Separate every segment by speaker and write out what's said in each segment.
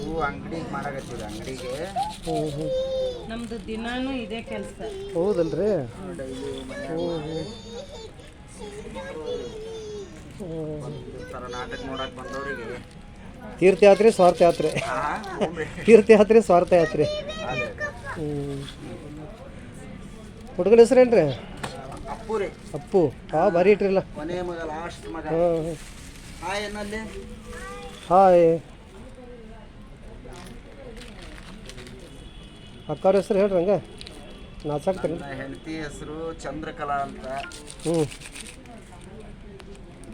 Speaker 1: ಇವು ಅಂಗಡಿಗೆ ಮಾಡಕತ್ತೀವಿ ಅಂಗಡಿಗೆ.
Speaker 2: ಹ್ಞೂ ಹ್ಞೂ
Speaker 3: ನಮ್ದು ದಿನಾನು ಇದೇ ಕೆಲಸ.
Speaker 2: ಹೌದಲ್ರಿ?
Speaker 1: ಡೈಲಿ ನಾಟಕ ನೋಡಕ್ ಬಂದವರಿಗೆ.
Speaker 2: ತೀರ್ಥಯಾತ್ರೆ ಸ್ವಾರ್ಥ ಯಾತ್ರೆ.
Speaker 1: ಅದೇ
Speaker 2: ತೀರ್ಥಯಾತ್ರೆ ಸ್ವಾರ್ಥ ಯಾತ್ರೆ. ಹ್ಞೂ ಹುಡುಗನ ಹೆಸ್ರೇನ್ರಿ?
Speaker 1: ಅಪ್ಪು ರೀ.
Speaker 2: ಅಪ್ಪು. ಹಾಂ ಭಾರಿ ಇಟ್ರಿಲ್ಲ.
Speaker 1: ಕೊನೆ ಮಗ ಲಾಸ್ಟ್ ಮಗ.
Speaker 2: ಹಾಂ
Speaker 1: ಹಾಯ್ ಏನಲ್ಲಿ
Speaker 2: ಹಾಯ್. ಅಕ್ಕವ್ರ ಹೆಸರು ಹೇಳ್ರಿ ಹಂಗೆ. ನಾಚಾಕ್ತೀರಿ
Speaker 1: ನನ್ನ ಹೆಂಡತಿ ಹೆಸರು ಚಂದ್ರಕಲಾ ಅಂತ.
Speaker 2: ಹ್ಞೂ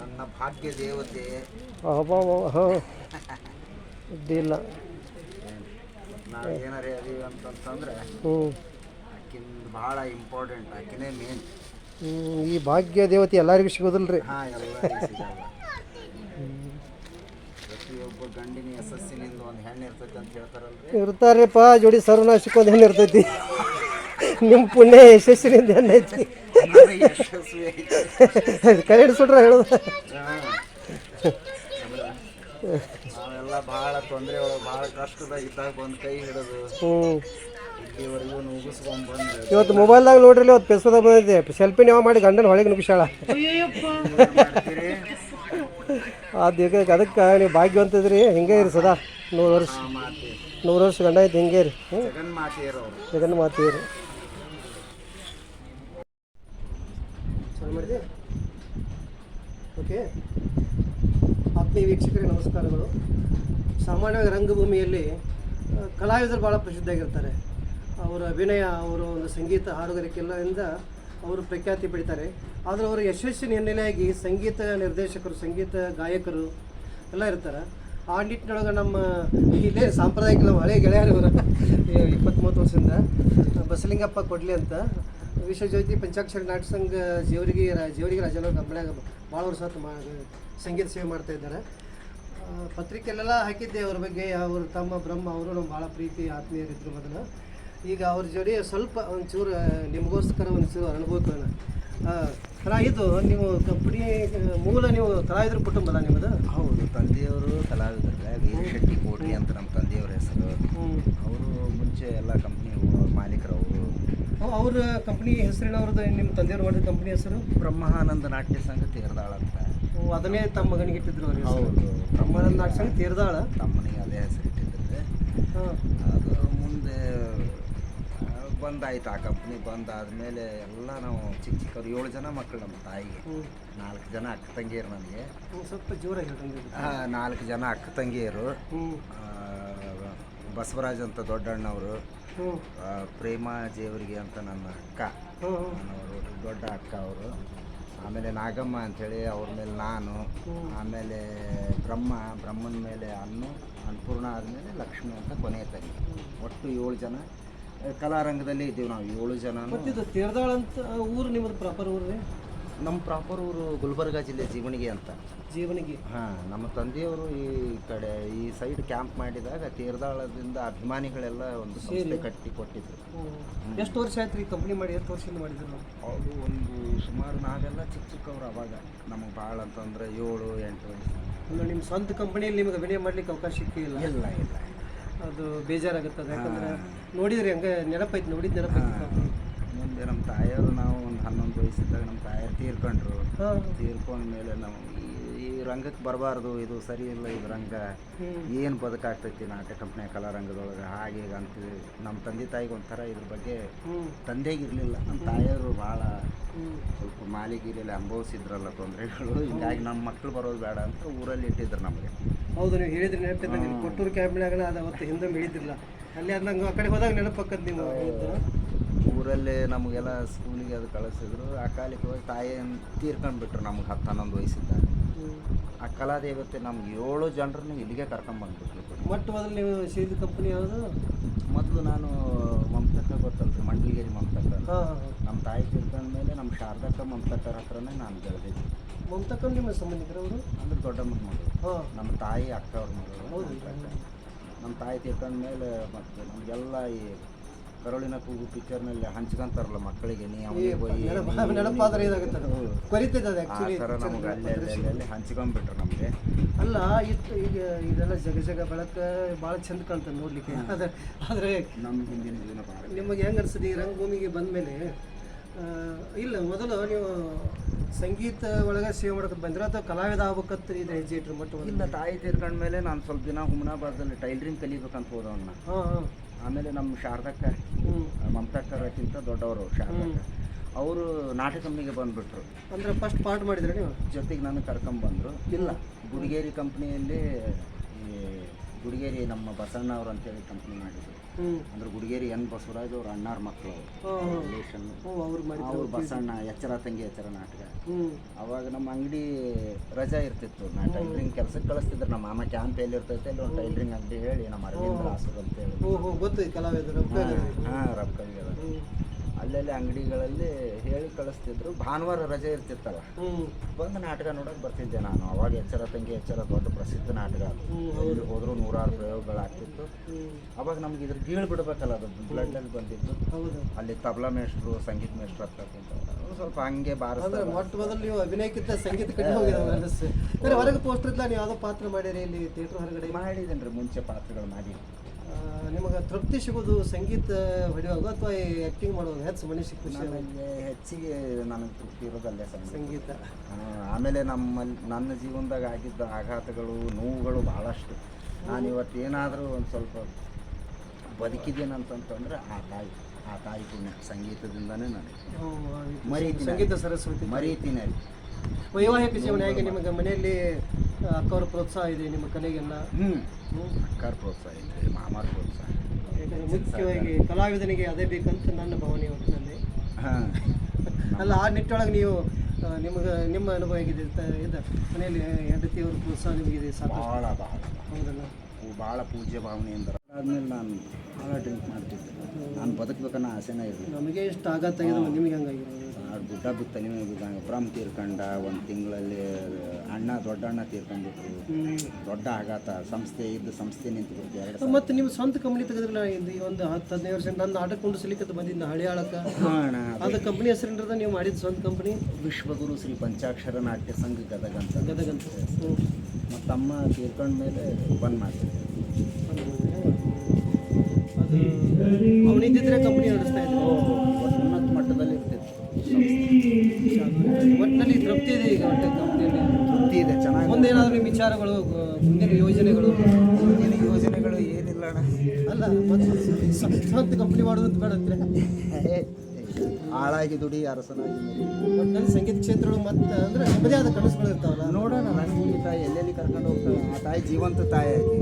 Speaker 1: ನನ್ನ ಭಾಗ್ಯ ದೇವತೆ.
Speaker 2: ಅಬ್ಬಾ ಹಾಂ. ಇಲ್ಲ
Speaker 1: ನಾವು ಏನಾರೇ ಅದೀವಿ ಅಂತಂತಂದ್ರೆ
Speaker 2: ಹ್ಞೂ
Speaker 1: ಆಕಿನ ಭಾಳ ಇಂಪಾರ್ಟೆಂಟ್ ಆಕಿನೇ ಮೇನ್
Speaker 2: ಈ ಭಾಗ್ಯ ದೇವತೆ ಎಲ್ಲರಿಗೂ ಸಿಗೋದಿಲ್ಲ ರೀ
Speaker 1: ಹಾಂ ಎಲ್ಲ ಸಿಗಲ್ಲ ಪ್ರತಿಯೊಬ್ಬ ಗಂಡಿನ ಯಶಸ್ಸಿನಿಂದ ಒಂದು ಹೆಣ್ಣು ಇರ್ತೈತೆ ಅಂತ ಹೇಳ್ತಾರಲ್ರಿ
Speaker 2: ಇರ್ತಾರ್ರಿಪ್ಪ ಜೋಡಿ ಸರ್ವನಾಶಕ್ಕೊಂದು ಹೆಣ್ಣು ಇರ್ತೈತಿ. ನಿಮ್ಮ ಪುಣ್ಯ ಯಶಸ್ವಿನಿಂದ ಏನೈತಿ ಐತಿ.
Speaker 1: ನಾನು ಯಶಸ್ವಿ ಐತೆ.
Speaker 2: ಕೈ ಹಿಡಿಸ್ಬಿಟ್ರೆ ಹೇಳೋದು
Speaker 1: ನಾವೆಲ್ಲ ಭಾಳ ತೊಂದರೆ ಒಳಗೆ ಭಾಳ ಕಷ್ಟದಾಗ ಇದ್ದಾಗ ಬಂದು ಕೈ ಹಿಡಿದು
Speaker 2: ಹ್ಞೂ
Speaker 1: ಇಲ್ಲಿವರೆಗೂ ನುಗ್ಗಿಸ್ಕೊಂಡ್ ಬಂದು
Speaker 2: ಇವತ್ತು ಮೊಬೈಲ್ದಾಗ ನೋಡ್ರಿ ಇವತ್ತು ಫೇಸ್ಬುಕ್ದಾಗ ಬಂದೈತಿ ಸೆಲ್ಫಿ ಯಾವ ಮಾಡಿ ಗಂಡನ ಹೊಳಗೆ ನುಗ್ಸಾಳ ಅದು ನೀವು ಭಾಗ್ಯವಂತದ್ರಿ, ಹಿಂಗೆ ಇರಿ ಸದಾ. ನೂರು ವರ್ಷ ನೂರು ವರ್ಷ ಗಂಡ ಐತೆ ಹಿಂಗೆ ರೀ
Speaker 1: ಜಗನ್
Speaker 2: ಮಾತೀರಿ ಓಕೆ. ಆತ್ಮೀಯ ವೀಕ್ಷಕರಿಗೆ ನಮಸ್ಕಾರಗಳು. ಸಾಮಾನ್ಯವಾಗಿ ರಂಗಭೂಮಿಯಲ್ಲಿ ಕಲಾವಿದರು ಭಾಳ ಪ್ರಸಿದ್ಧಿಯಾಗಿರ್ತಾರೆ. ಅವರ ಅಭಿನಯ, ಅವರ ಒಂದು ಸಂಗೀತ ಹಾಡುಗಾರಿಕೆಲ್ಲದಿಂದ ಅವರು ಪ್ರಖ್ಯಾತಿ ಪಡಿತಾರೆ. ಆದರೆ ಅವರು ಯಶಸ್ಸಿನ ಹಿನ್ನೆಲೆಯಾಗಿ ಸಂಗೀತ ನಿರ್ದೇಶಕರು, ಸಂಗೀತ ಗಾಯಕರು ಎಲ್ಲ ಇರ್ತಾರೆ. ಆ ನಿಟ್ಟಿನೊಳಗೆ ನಮ್ಮ ಇಲ್ಲೇ ಸಾಂಪ್ರದಾಯಿಕ ನಮ್ಮ ಹಳೆ ಗೆಳೆಯರವರ ಇಪ್ಪತ್ತ್ಮೂವತ್ತು ವರ್ಷದಿಂದ ಬಸಲಿಂಗಪ್ಪ ಕೊಡ್ಲಿ ಅಂತ ವಿಶ್ವಜ್ಯೋತಿ ಪಂಚಾಕ್ಷರಿ ನಾಟಕ ಸಂಘ ಜೇವರಿಗೆ ಜೀವರಿಗೆ ರಾಜನವ್ರ ಕಂಪನ್ಯಾಗ ಭಾಳ ವರ್ಷ ಸಂಗೀತ ಸೇವೆ ಮಾಡ್ತಾ ಇದ್ದಾರೆ. ಹಾಕಿದ್ದೆ ಅವ್ರ ಬಗ್ಗೆ. ಅವರು ತಮ್ಮ ಬ್ರಹ್ಮ, ಅವರು ನಮ್ಮ ಭಾಳ ಪ್ರೀತಿ ಆತ್ಮೀಯರಿದ್ದರು ಮೊದಲು. ಈಗ ಅವ್ರ ಜೋಡಿ ಸ್ವಲ್ಪ ಒಂಚೂರು ನಿಮಗೋಸ್ಕರ ಒಂಚೂರು ಅನುಭವಕ್ಕೆ ಕಲಾ ಇದು ನೀವು ಕಂಪ್ನಿ ಮೂಲ ನೀವು ಕಲಾವಿದ್ರ ಕುಟುಂಬದ ನಿಮ್ಮದು?
Speaker 1: ಹೌದು ತಂದೆಯವರು ಕಲಾವಿದರಲ್ಲ ವೀರ ಶೆಟ್ಟಿ ಕೋಟ್ರಿ ಅಂತ ನಮ್ಮ ತಂದೆಯವ್ರ ಹೆಸರು. ಅವರು ಮುಂಚೆ ಎಲ್ಲ ಕಂಪ್ನಿ ಮಾಲೀಕರು ಅವರು
Speaker 2: ಅವ್ರ ಕಂಪ್ನಿ ಹೆಸರಿನವ್ರದ್ದು ನಿಮ್ಮ ತಂದೆಯವ್ರು ಮಾಡಿದ ಕಂಪ್ನಿ ಹೆಸರು?
Speaker 1: ಬ್ರಹ್ಮಾನಂದ ನಾಟ್ಯ ಸಂಘ ತೀರ್ದಾಳ ಅಂತ.
Speaker 2: ಅದನ್ನೇ ತಮ್ಮ ಮಗನಿಗೆ ಇಟ್ಟಿದ್ರು ಅವರು
Speaker 1: ಹೌದು.
Speaker 2: ಬ್ರಹ್ಮಾನಂದ ನಾಟ್ಯ ಸಂಘ ತೀರ್ದಾಳ?
Speaker 1: ತಮ್ಮನಿಗೆ ಅದೇ ಹೆಸರು
Speaker 2: ಇಟ್ಟಿದ್ದಾರೆ
Speaker 1: ಅದು ಮುಂದೆ ಬಂದಾಯ್ತು ಆ ಕಂಪ್ನಿ ಬಂದಾದ್ಮೇಲೆ ಎಲ್ಲ ನಾವು ಚಿಕ್ಕ ಚಿಕ್ಕವ್ರು ಏಳು ಜನ ಮಕ್ಕಳು ನಮ್ಮ ತಾಯಿಗೆ. ನಾಲ್ಕು ಜನ ಅಕ್ಕ ತಂಗಿಯರು ನನಗೆ.
Speaker 2: ಸ್ವಲ್ಪ ಜೋರಾಗಿ
Speaker 1: ನಾಲ್ಕು ಜನ ಅಕ್ಕ ತಂಗಿಯರು. ಬಸವರಾಜ್ ಅಂತ ದೊಡ್ಡಣ್ಣವರು. ಪ್ರೇಮ ಜೇವರಿಗೆ ಅಂತ ನನ್ನ ಅಕ್ಕ. ನನ್ನವರು ದೊಡ್ಡ ಅಕ್ಕ ಅವರು. ಆಮೇಲೆ ನಾಗಮ್ಮ ಅಂಥೇಳಿ ಅವ್ರ ಮೇಲೆ ನಾನು. ಆಮೇಲೆ ಬ್ರಹ್ಮ ಬ್ರಹ್ಮನ ಮೇಲೆ ಅನ್ನು ಅನ್ನಪೂರ್ಣ ಆದಮೇಲೆ ಲಕ್ಷ್ಮಿ ಅಂತ ಕೊನೆಯ ತಂಗಿ. ಒಟ್ಟು ಏಳು ಜನ. ಕಲಾರಂಗದಲ್ಲಿ ಇದ್ದೀವಿ ನಾವು ಏಳು ಜನ.
Speaker 2: ತೀರ್ದಾಳ ಅಂತ ಊರು ನಿಮ್ಮದು ಪ್ರಾಪರ್ ಊರು ರೀ?
Speaker 1: ನಮ್ಮ ಪ್ರಾಪರ್ ಊರು ಗುಲ್ಬರ್ಗ ಜಿಲ್ಲೆ ಜೀವನಿಗೆ ಅಂತ.
Speaker 2: ಜೀವನಿಗೆ
Speaker 1: ಹಾಂ ನಮ್ಮ ತಂದೆಯವರು ಈ ಕಡೆ ಈ ಸೈಡ್ ಕ್ಯಾಂಪ್ ಮಾಡಿದಾಗ ತೀರ್ದಾಳದಿಂದ ಅಭಿಮಾನಿಗಳೆಲ್ಲ ಒಂದು ಸಂಸ್ಥೆ ಕಟ್ಟಿ ಕೊಟ್ಟಿದ್ರು.
Speaker 2: ಎಷ್ಟು ವರ್ಷ ಆಯ್ತು ರೀ ಕಂಪ್ನಿ ಮಾಡಿ ಎಷ್ಟು ವರ್ಷದಿಂದ ಮಾಡಿದ್ರು ನಾವು
Speaker 1: ಅವರು ಒಂದು ಸುಮಾರು ನಾವೆಲ್ಲ ಚಿಕ್ಕ ಚಿಕ್ಕವ್ರು ಅವಾಗ. ನಮಗೆ ಭಾಳ ಅಂತಂದ್ರೆ ಏಳು ಎಂಟು ವಯಸ್ಸು.
Speaker 2: ಅಂದ್ರೆ ನಿಮ್ಮ ಸ್ವಂತ ಕಂಪ್ನಿಯಲ್ಲಿ ನಿಮಗೆ ಅಭಿನಯ ಮಾಡ್ಲಿಕ್ಕೆ ಅವಕಾಶ ಸಿಕ್ಕಿಲ್ಲ?
Speaker 1: ಇಲ್ಲ ಇಲ್ಲ
Speaker 2: ಅದು ಬೇಜಾರಾಗುತ್ತದೆ ಯಾಕಂದ್ರೆ ನೋಡಿದ್ರಿ ಹಂಗೆ ನೆನಪೈತಿ ನೋಡಿದ ನೆನಪೈತಿ
Speaker 1: ಮುಂದೆ ನಮ್ಮ ತಾಯಿಯವರು ನಾವು ಒಂದು ಹನ್ನೊಂದು ವಯಸ್ಸಿದ್ದಾಗ ನಮ್ಮ ತಾಯಿಯರು ತೀರ್ಕೊಂಡ್ರು. ತೀರ್ಕೊಂಡ ಮೇಲೆ ನಾವು ರಂಗಕ್ಕೆ ಬರಬಾರ್ದು ಇದು ಸರಿ ಇಲ್ಲ ಇದು ರಂಗ. ಏನು ಬದುಕಾಗ್ತೈತಿ ನಾಟಕ ಕಂಪ್ನಿಯ ಕಲಾರಂಗದೊಳಗೆ? ಹಾಗೆ ಈಗ ಅಂತೀವಿ. ನಮ್ಮ ತಂದೆ ತಾಯಿಗೆ ಒಂಥರ ಇದ್ರ ಬಗ್ಗೆ ತಂದೆಗಿರಲಿಲ್ಲ. ನಮ್ಮ ತಾಯಿಯವರು ಭಾಳ ಸ್ವಲ್ಪ ಮಾಲಿಗಿರಿಯಲ್ಲಿ ಅನುಭವಿಸಿದ್ರಲ್ಲ ತೊಂದರೆಗಳು. ಹಿಂಗಾಗಿ ನಮ್ಮ ಮಕ್ಕಳು ಬರೋದು ಬೇಡ ಅಂತ ಊರಲ್ಲಿ ಇಟ್ಟಿದ್ರು ನಮಗೆ.
Speaker 2: ಹೌದು ನೀವು ಹೇಳಿದ್ರೆ ನೀವು ಕೊಟ್ಟೂರು ಕ್ಯಾಮ್ಲಾಗಲ್ಲ ಅದು ಅವತ್ತು ಹಿಂದೆ ಮಿಳಿತಿರಲ್ಲ ಅಲ್ಲಿ ಅದು ನಂಗೆ ಆ ಕಡೆ ಹೋದಾಗ ನೆನಪಕ್ಕದ ನೀವು
Speaker 1: ಊರಲ್ಲೇ ನಮಗೆಲ್ಲ ಸ್ಕೂಲಿಗೆ ಅದು ಕಳಿಸಿದ್ರು. ಅಕಾಲಿಕವಾಗಿ ತಾಯಿ ತೀರ್ಕೊಂಡ್ಬಿಟ್ರು ನಮ್ಗೆ ಹತ್ತು ಹನ್ನೊಂದು ವಯಸ್ಸಿದ್ದಾಗ ಆ ಕಲಾದೇವತೆ ನಮ್ಮ ಏಳು ಜನರನ್ನ ಇಲ್ಲಿಗೆ ಕರ್ಕೊಂಡ್ಬಂದ್ಬಿಟ್ಟು
Speaker 2: ಮೊಟ್ಟ ಮೊದಲು ನೀವು ಸೇರಿದ ಕಂಪ್ನಿ ಯಾವುದು?
Speaker 1: ಮೊದಲು ನಾನು ಮಮತಕ್ಕ ಗೊತ್ತಲ್ರಿ ಮಂಡಲಗಿರಿ ಮಮತಕ್ಕ
Speaker 2: ಹಾಂ ಹಾಂ
Speaker 1: ನಮ್ಮ ತಾಯಿ ತೀರ್ಕೊಂಡ್ಮೇಲೆ ನಮ್ಮ ಶಾರದಕ್ಕ ಮಮತಕ್ಕರ ಹತ್ರನೇ ನಾನು ಬೆಳೆದಿದ್ದೆ
Speaker 2: ಮಮತಕ್ಕ ನಿಮ್ಮ ಸಂಬಂಧಿಕರು ಅವರು?
Speaker 1: ಅಂದ್ರೆ ದೊಡ್ಡಮ್ಮನ ಮಗಳು. ನಮ್ಮ ತಾಯಿ ಅಕ್ಕ ಅವ್ರ ಮಗಳು.
Speaker 2: ಹೌದು.
Speaker 1: ನಮ್ಮ ತಾಯಿ ತೀರ್ಕೊಂಡ್ಮೇಲೆ ಮತ್ತು ನಮಗೆಲ್ಲ ಈ ಕರುಳಿನ ಕೂಗು ಪಿಕ್ಚರ್ನಲ್ಲಿ ಹಂಚ್ಕೊಂತಾರಲ್ಲ ಮಕ್ಕಳಿಗೆ. ನೀ ಅವನಿಗೆ ಹೋಗಿ
Speaker 2: ನೆನಪಾದ್ರೆ ಇದಾಗುತ್ತೆ ಅದು?
Speaker 1: ಥರ ನಮ್ಗೆ ಅಲ್ಲಿ ಅಲ್ಲಿ ಅಲ್ಲಿ ಅಲ್ಲಿ ಹಂಚ್ಕೊಂಡ್ಬಿಟ್ರು ನಮಗೆ.
Speaker 2: ಅಲ್ಲ ಇತ್ತು ಈಗ ಇದೆಲ್ಲ ಜಗ ಜಗ ಬೆಳಕ ಭಾಳ ಚಂದ ಕಾಣ್ತದೆ ನೋಡ್ಲಿಕ್ಕೆ. ಆದ್ರೆ ಆದರೆ
Speaker 1: ನಮ್ಮ ಹಿಂದಿನ ದಿನ
Speaker 2: ನಿಮಗೆ ಹೆಂಗೆ ಅನ್ಸುತ್ತೆ ಈ ರಂಗಭೂಮಿಗೆ ಬಂದ ಮೇಲೆ ಇಲ್ಲ ಮೊದಲು ನೀವು ಸಂಗೀತ ಒಳಗೆ ಸೇವೆ ಮಾಡ್ಕೊಂಡು ಬಂದ್ರೆ ಅಥವಾ ಕಲಾವಿದ ಆಗ್ಬೇಕಂತ ಇದು ಹೆಜ್ಜೆ ಇಟ್ರು ಮಟ್ಟ
Speaker 1: ಇಲ್ಲ ತಾಯಿ ತೀರ್ಕೊಂಡ್ಮೇಲೆ ನಾನು ಸ್ವಲ್ಪ ದಿನ ಹುಮನಾಬಾದಲ್ಲಿ ಟೈಲರಿಂಗ್ ಕಲಿಬೇಕಂತ ಹೋದವನ್ನ. ಆಮೇಲೆ ನಮ್ಮ ಶಾರದಕ್ಕ
Speaker 2: ಹ್ಞೂ
Speaker 1: ಮಮತಾಕ್ಕರಕ್ಕಿಂತ ದೊಡ್ಡವರು ಶಾರದಕ್ಕ. ಅವರು ನಾಟಕ ಕಂಪ್ನಿಗೆ ಬಂದುಬಿಟ್ರು.
Speaker 2: ಅಂದರೆ ಫಸ್ಟ್ ಪಾರ್ಟ್ ಮಾಡಿದ್ರೆ ನೀವು?
Speaker 1: ಜೊತೆಗೆ ನಾನು ಕರ್ಕೊಂಬಂದರು. ಇಲ್ಲ ಗುಡಿಗೇರಿ ಕಂಪ್ನಿಯಲ್ಲಿ ಈ ಗುಡಿಗೇರಿ ನಮ್ಮ ಬಸಣ್ಣ ಅವರು ಅಂತೇಳಿ ಕಂಪ್ನಿ ಮಾಡಿದ್ರು. ಅಂದ್ರೆ ಗುಡಿಗೇರಿ ಎನ್ ಬಸವರಾಜ್ ಅವ್ರ ಅಣ್ಣಾರ ಮಕ್ಕಳು ರಿಲೇಷನ್
Speaker 2: ಅವ್ರು
Speaker 1: ಬಸಣ್ಣ ಎಚ್ಚರ ತಂಗಿ ಎಚ್ಚರ ನಾಟಕ. ಅವಾಗ ನಮ್ಮ ಅಂಗಡಿ ರಜಾ ಇರ್ತಿತ್ತು ನಾ ಟೈಲ್ರಿಂಗ್ ಕೆಲಸಕ್ಕೆ ಕಳಿಸ್ತಿದ್ರು. ನಮ್ಮ ಮಾಮ ಕ್ಯಾಂಪ್ ಎಲ್ಲಿ ಇರ್ತೈತೆ ಅಲ್ಲಿ ಒಂದು ಟೈಲ್ರಿಂಗ್ ಅಂಗಡಿ ಹೇಳಿ ನಮ್ಮ ಅರವಿಂದ ರಾಸರು ಅಂತ ಹೇಳಿ.
Speaker 2: ರಬ್ ಹೋ
Speaker 1: ಹಾಂ ರೊಕ್ಕ ಅಲ್ಲಲ್ಲಿ ಅಂಗಡಿಗಳಲ್ಲಿ ಹೇಳಿ ಕಳಿಸ್ತಿದ್ರು. ಭಾನುವಾರ ರಜೆ ಇರ್ತಿತ್ತಲ್ಲ. ಬಂದು ನಾಟಕ ನೋಡೋಕೆ ಬರ್ತಿದ್ದೆ ನಾನು. ಅವಾಗ ಎಚ್ಚರ ತಂಗಿ ಎಚ್ಚರ ದೊಡ್ಡ ಪ್ರಸಿದ್ಧ ನಾಟಕ ಅದು. ಹೋದ್ರು ನೂರಾರು ಪ್ರಯೋಗಗಳಾಗ್ತಿತ್ತು. ಅವಾಗ ನಮ್ಗೆ ಇದ್ರ ಗೀಳು ಬಿಡ್ಬೇಕಲ್ಲ ಅದು. ಬ್ಲಡ್ಡಲ್ಲಿ ಬಂದಿದ್ದು.
Speaker 2: ಹೌದು.
Speaker 1: ಅಲ್ಲಿ ತಬಲಾ ಮೇಷ್ಟ್ರು ಸಂಗೀತ ಮೇಷ್ಟ್ರು ಹತ್ರ ಸ್ವಲ್ಪ ಹಂಗೆ ಬಾರಿಸ್ತಾರೆ.
Speaker 2: ಮೊಟ್ಟ ಮೊದಲು ನೀವು ಅಭಿನಯಕ್ಕಿಂತ ಸಂಗೀತ ಕಡೆ ಹೊರಗೆ ಪೋಸ್ಟರ್ ನೀವು ಯಾವುದೋ ಪಾತ್ರ ಮಾಡಿರಿ ಇಲ್ಲಿ ಥಿಯೇಟ್ರ್ ಹೊರಗಡೆ?
Speaker 1: ಮಾಡಿದ್ದೇನೆ ರೀ ಮುಂಚೆ ಪಾತ್ರಗಳು ಮಾಡಿ.
Speaker 2: ನಿಮಗೆ ತೃಪ್ತಿ ಸಿಗೋದು ಸಂಗೀತ ಹೊಡೆಯುವಾಗ ಅಥವಾ ಆ್ಯಕ್ಟಿಂಗ್ ಮಾಡೋದು ಹೆಚ್ಚು ಮನುಷ್ಯಕ್ಕೆ ಖುಷಿ ಆಗೋದು?
Speaker 1: ನನಗೆ ಹೆಚ್ಚಿಗೆ ನನಗೆ ತೃಪ್ತಿ ಇರೋದಲ್ಲೇ ಸಂಗೀತ.
Speaker 2: ಸಂಗೀತ.
Speaker 1: ಆ, ಆಮೇಲೆ ನಮ್ಮಲ್ಲಿ ನನ್ನ ಜೀವನದಾಗ ಆಗಿದ್ದ ಆಘಾತಗಳು ನೋವುಗಳು ಭಾಳಷ್ಟು. ನಾನು ಇವತ್ತು ಏನಾದರೂ ಒಂದು ಸ್ವಲ್ಪ ಬದುಕಿದ್ದೇನಂತಂತಂದ್ರೆ ಆ ತಾಯಿ ಆ ತಾಯಿ ಪುಣ್ಯ. ಸಂಗೀತದಿಂದನೇ ನನಗೆ
Speaker 2: ಹ್ಮ್,
Speaker 1: ಮರೀತೀನಿ.
Speaker 2: ಸಂಗೀತ ಸರಸ್ವತಿ
Speaker 1: ಮರೀತೀನಿ ಅಲ್ಲಿ
Speaker 2: ವೈವಾಹಿಕ ಜೀವನ ಹೇಗೆ ನಿಮಗೆ ಮನೆಯಲ್ಲಿ ಅಕ್ಕವರ ಪ್ರೋತ್ಸಾಹ ಇದೆ ನಿಮ್ಮ ಕಲೆಗೆಲ್ಲ?
Speaker 1: ಹ್ಞೂ. ಅಕ್ಕಾರ ಪ್ರೋತ್ಸಾಹ ಇದೆ ಮಾಮಾರ ಪ್ರೋತ್ಸಾಹ.
Speaker 2: ಯಾಕಂದ್ರೆ ಮುಖ್ಯವಾಗಿ ಕಲಾವಿದನಿಗೆ ಅದೇ ಬೇಕಂತ ನನ್ನ ಭಾವನೆ ಒಟ್ಟಿನಲ್ಲಿ.
Speaker 1: ಹಾಂ.
Speaker 2: ಅಲ್ಲ ಆ ನಿಟ್ಟೊಳಗೆ ನೀವು ನಿಮಗೆ ನಿಮ್ಮ ಅನುಭವ ಹೇಗಿದೆ? ಇದು ಮನೆಯಲ್ಲಿ ಹೆಂಡತಿಯವ್ರ ಪ್ರೋತ್ಸಾಹ ನಿಮಗಿದೆ ಸಾಕಷ್ಟು?
Speaker 1: ಭಾಳ ಭಾಳ
Speaker 2: ಹೌದಲ್ಲ?
Speaker 1: ಭಾಳ ಪೂಜ್ಯ ಭಾವನೆಯಿಂದ ಆದ್ಮೇಲೆ ನಾನು ಭಾಳ ಡ್ರಿಂಕ್ ಮಾಡ್ತಿದ್ದೆ. ನಾನು ಬದುಕಬೇಕನ್ನೋ ಆಸೆನೇ ಇರಲಿಲ್ಲ.
Speaker 2: ನಮಗೆ ಇಷ್ಟು ಆಘಾತ ಆಗಿದೆ ನಿಮಗೆ ಹಂಗಾಗಿರೋದು
Speaker 1: ಆ ಗುಡ್ಡ ಬಿತ್ತ ಬಿದ್ದಂಗೆ ಬ್ರಹ್ಮ ತೀರ್ಕೊಂಡ ಒಂದು ತಿಂಗಳಲ್ಲಿ ಅಣ್ಣ ದೊಡ್ಡ ಅಣ್ಣ ತೀರ್ಕೊಂಡ್ಬಿಟ್ರು. ದೊಡ್ಡ ಆಘಾತ ಸಂಸ್ಥೆ ಇದ್ದ ಸಂಸ್ಥೆ ನಿಂತುಬಿಡ್ತು ಎರಡು
Speaker 2: ಮತ್ತೆ ನಿಮ್ಮ ಸ್ವಂತ ಕಂಪ್ನಿ ತೆಗೆದ್ರಲ್ಲ ಇದು ಈ ಒಂದು ಹತ್ತು ಹದಿನೈದು ವರ್ಷ ನನ್ನ ಆಟ ಕುಂಡಿಸ್ಲಿಕ್ಕೆ ಬಂದಿದ್ದ ಹಳೆ ಆಳಕ
Speaker 1: ಅದ
Speaker 2: ಅದು ಕಂಪ್ನಿ ಹೆಸರಿಂದ ನೀವು ಮಾಡಿದ ಸ್ವಂತ ಕಂಪ್ನಿ
Speaker 1: ವಿಶ್ವಗುರು ಶ್ರೀ ಪಂಚಾಕ್ಷರ ನಾಟ್ಯ ಸಂಘ ಗದಗ ಅಂತ
Speaker 2: ಗದಗಂತ. ಅಂತ
Speaker 1: ಮತ್ತು ಅಮ್ಮ ತೀರ್ಕೊಂಡ ಮೇಲೆ ಬಂದ್
Speaker 2: ಮಾಡ್ತೀವಿ ಅವನಿದ್ದರೆ ಕಂಪ್ನಿ ನಡೆಸ್ತಾ ಇದ್ರು. ಒಟ್ಟಿನಲ್ಲಿ ತೃಪ್ತಿ ಇದೆ ಈಗ ಒಟ್ಟು ಕಂಪ್ನಿಯಲ್ಲಿ?
Speaker 1: ತೃಪ್ತಿ ಇದೆ ಚೆನ್ನಾಗಿ
Speaker 2: ಮುಂದೇನಾದ್ರೂ ನಿಮ್ಮ ವಿಚಾರಗಳು ಮುಂದಿನ ಯೋಜನೆಗಳು?
Speaker 1: ಮುಂದಿನ ಯೋಜನೆಗಳು ಏನಿಲ್ಲ ಅಣ್ಣ.
Speaker 2: ಅಲ್ಲ ಮತ್ತೆ ಕಂಪ್ನಿ ಮಾಡೋದು ಬೇಡ ಅಂದ್ರೆ?
Speaker 1: ಹಾಳಾಗಿ ಆಳಾಗಿ ದುಡಿ ಅರಸನಾಗಿ.
Speaker 2: ಒಟ್ಟಿನಲ್ಲಿ ಸಂಗೀತ ಕ್ಷೇತ್ರಗಳು ಮತ್ತೆ ಅಂದ್ರೆ ನಮ್ಮದೇ ಆದ ಕನಸುಗಳು ಇರ್ತಾವಲ್ಲ?
Speaker 1: ನೋಡೋಣ ರಂಗಭೂಮಿ ತಾಯಿ ಎಲ್ಲೆಲ್ಲಿ ಕರ್ಕೊಂಡು ಹೋಗ್ತಾಳೆ? ಆ ತಾಯಿ ಜೀವಂತ ತಾಯಿ ಆಗಿ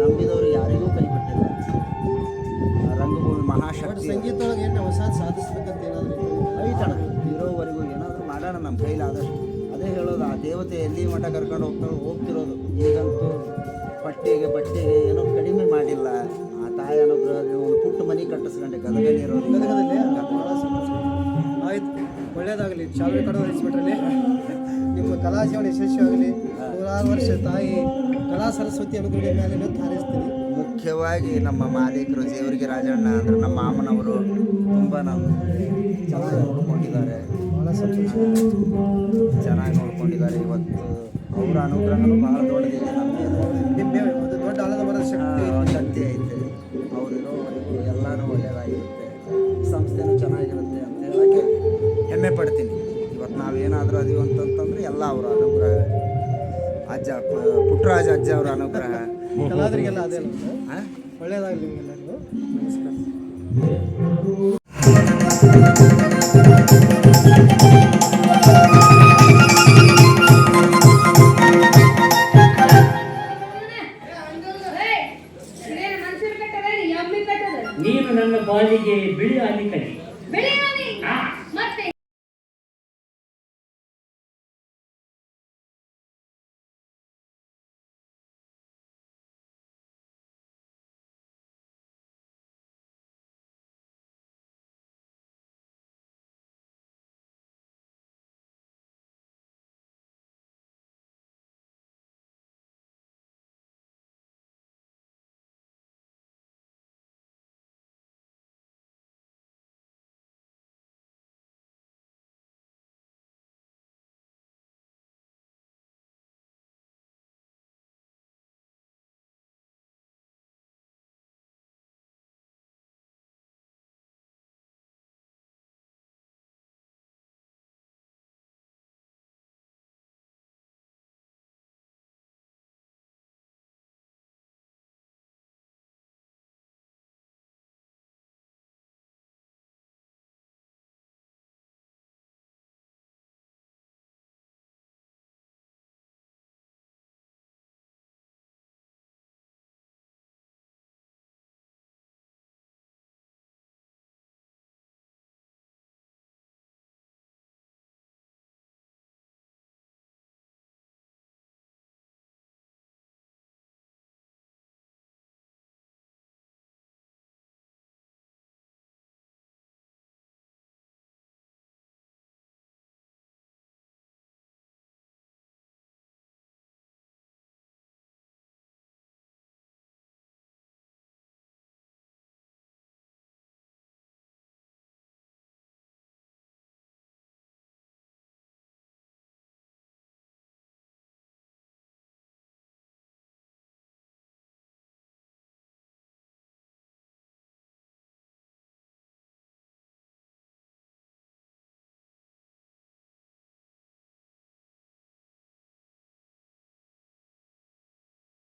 Speaker 1: ನಂಬಿದವರು ಯಾರಿಗೂ ಕೈಬಿಟ್ಟಿಲ್ಲ. ಬಿಟ್ಟಿಲ್ಲ ರಂಗಭೂಮಿ ಮಹಾಶಕ್ತಿ.
Speaker 2: ಸಂಗೀತದೊಳಗೆ ಏನು ಹೊಸ ಸಾಧಿಸ್ಬೇಕಂತ ಏನಾದ್ರು
Speaker 1: ಐತಣ ನಮ್ಮ ಕೈಲಾದಷ್ಟು ಅದೇ ಹೇಳೋದು ಆ ದೇವತೆ ಎಲ್ಲಿ ಮಠ ಕರ್ಕೊಂಡು ಹೋಗ್ತಾಳೆ ಹೋಗ್ತಿರೋದು. ಈಗಂತೂ ಪಟ್ಟಿಗೆ ಬಟ್ಟೆಗೆ ಏನೂ ಕಡಿಮೆ ಮಾಡಿಲ್ಲ. ಆ ತಾಯಿ ಅನುಗ್ರಹದಲ್ಲಿ ಒಂದು ಪುಟ್ಟ ಮನೆ ಕಟ್ಟಿಸ್ಕೊಂಡೆ ಗದಗಲ್ಲಿ ಇರೋದು
Speaker 2: ಗದಗದಲ್ಲಿ. ಆಯ್ತು ಒಳ್ಳೇದಾಗಲಿ. ಶಾಲೆ ಕಡೆ ವಹಿಸ್ಬಿಟ್ರಲ್ಲಿ ನಿಮ್ಮ ಕಲಾ ಜೀವನ ಯಶಸ್ವಿಯಾಗಲಿ. ನೂರಾರು ವರ್ಷ ತಾಯಿ ಕಲಾ ಸರಸ್ವತಿ ಅನುಗ್ರಹ ಮೇಲೆ ಹಾರೈಸ್ತೀನಿ.
Speaker 1: ಮುಖ್ಯವಾಗಿ ನಮ್ಮ ಮಾಲೀಕರು ಜೇವರಿಗೆ ರಾಜಣ್ಣ ಅಂದ್ರೆ ನಮ್ಮ ಮಾಮನವರು ತುಂಬ ನಾವು ಚೆನ್ನಾಗಿ ನೋಡ್ಕೊಂಡಿದ್ದಾರೆ. ಚೆನ್ನಾಗಿ ನೋಡ್ಕೊಂಡಿದ್ದಾರೆ. ಇವತ್ತು ಅವರ ಅನುಗ್ರಹನೂ ಬಹಳ ದೊಡ್ಡದಿದೆ. ನಿಮ್ಮೆ
Speaker 2: ಒಂದು ದೊಡ್ಡ ಆಳದ ಬರೋ ಶಕ್ತಿ
Speaker 1: ಐತೆ. ಅವರಿರೋ ಎಲ್ಲನೂ ಒಳ್ಳೆಯದಾಗಿರುತ್ತೆ ಸಂಸ್ಥೆನೂ ಚೆನ್ನಾಗಿರುತ್ತೆ ಅಂತ ಹೇಳೋಕ್ಕೆ ಹೆಮ್ಮೆ ಪಡ್ತೀನಿ. ಇವತ್ತು ನಾವೇನಾದರೂ ಅದೀವಿ ಅಂತಂತಂದ್ರೆ ಎಲ್ಲ ಅವರ ಅನುಗ್ರಹ. ಅಜ್ಜ ಪುಟ್ಟರಾಜ ಅಜ್ಜ ಅವರ ಅನುಗ್ರಹ.
Speaker 2: ಕಲಾವಿದರಿಗೆಲ್ಲ ಅದೇ ಒಳ್ಳೇದಾಗಲಿ ನಮಸ್ಕಾರ.
Speaker 4: ನೀನು ನನ್ನ ಬಾಳಿಗೆ ಬಿಳಿ ಆಲಿ ಕಲಿ
Speaker 5: ಬೆಳೆಯುವ